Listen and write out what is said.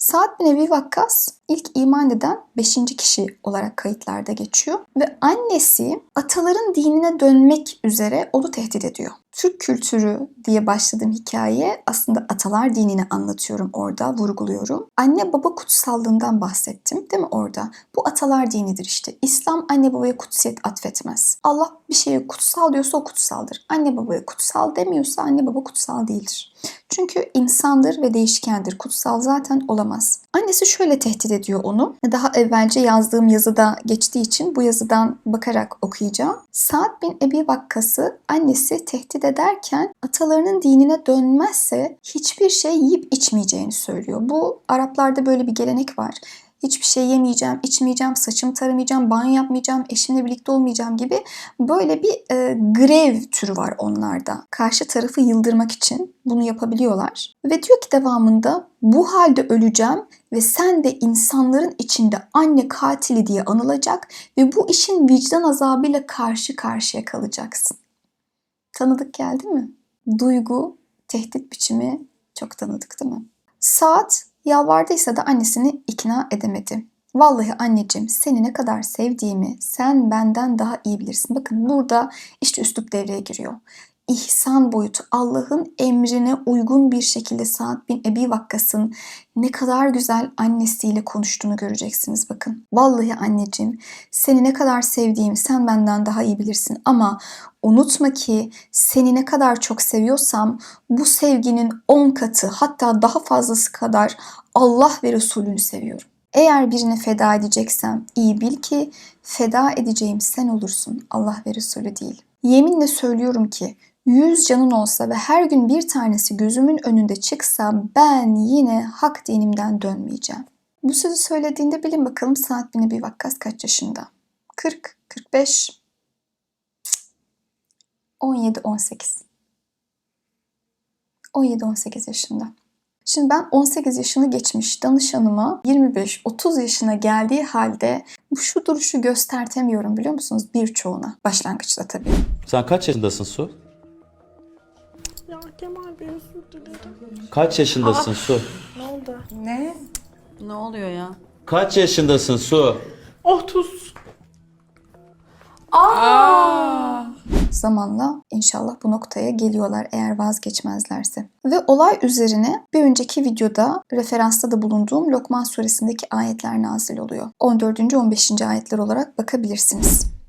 Sa'd bin Ebi Vakkas ilk iman eden 5. kişi olarak kayıtlarda geçiyor ve annesi ataların dinine dönmek üzere onu tehdit ediyor. Türk kültürü diye başladığım hikaye aslında atalar dinini anlatıyorum orada, vurguluyorum. Anne baba kutsallığından bahsettim değil mi orada? Bu atalar dinidir işte. İslam anne babaya kutsiyet atfetmez. Allah bir şeye kutsal diyorsa o kutsaldır. Anne babaya kutsal demiyorsa anne baba kutsal değildir. Çünkü insandır ve değişkendir. Kutsal zaten olamaz. Annesi şöyle tehdit ediyor onu. Daha evvelce yazdığım yazıda geçtiği için bu yazıdan bakarak okuyacağım. Sa'd bin Ebi Vakkas'ı annesi tehdit ederken atalarının dinine dönmezse hiçbir şey yiyip içmeyeceğini söylüyor. Bu Araplarda böyle bir gelenek var hiçbir şey yemeyeceğim, içmeyeceğim, saçımı taramayacağım, banyo yapmayacağım, eşimle birlikte olmayacağım gibi böyle bir e, grev türü var onlarda. Karşı tarafı yıldırmak için bunu yapabiliyorlar. Ve diyor ki devamında bu halde öleceğim ve sen de insanların içinde anne katili diye anılacak ve bu işin vicdan azabıyla karşı karşıya kalacaksın. Tanıdık geldi mi? Duygu, tehdit biçimi çok tanıdık değil mi? Saat Yalvardıysa da annesini ikna edemedi. Vallahi anneciğim seni ne kadar sevdiğimi sen benden daha iyi bilirsin. Bakın burada işte üslup devreye giriyor. İhsan boyutu Allah'ın emrine uygun bir şekilde Sa'd bin Ebi Vakkas'ın ne kadar güzel annesiyle konuştuğunu göreceksiniz bakın. Vallahi anneciğim seni ne kadar sevdiğimi sen benden daha iyi bilirsin ama unutma ki seni ne kadar çok seviyorsam bu sevginin 10 katı hatta daha fazlası kadar Allah ve Resulünü seviyorum. Eğer birini feda edeceksem iyi bil ki feda edeceğim sen olursun Allah ve Resulü değil. Yeminle söylüyorum ki yüz canın olsa ve her gün bir tanesi gözümün önünde çıksa ben yine hak dinimden dönmeyeceğim. Bu sözü söylediğinde bilin bakalım Sa'd bin Ebi Vakkas kaç yaşında? 40, 45, 17, 18. 17-18 yaşında. Şimdi ben 18 yaşını geçmiş danışanıma 25-30 yaşına geldiği halde bu şu duruşu göstertemiyorum biliyor musunuz birçoğuna. Başlangıçta tabii. Sen kaç yaşındasın Su? Ya Kemal Bey özür dilerim. Kaç yaşındasın Su? Ne oldu? Ne? Ne oluyor ya? Kaç yaşındasın Su? 30. Zamanla inşallah bu noktaya geliyorlar eğer vazgeçmezlerse. Ve olay üzerine bir önceki videoda referansta da bulunduğum Lokman suresindeki ayetler nazil oluyor. 14. 15. ayetler olarak bakabilirsiniz.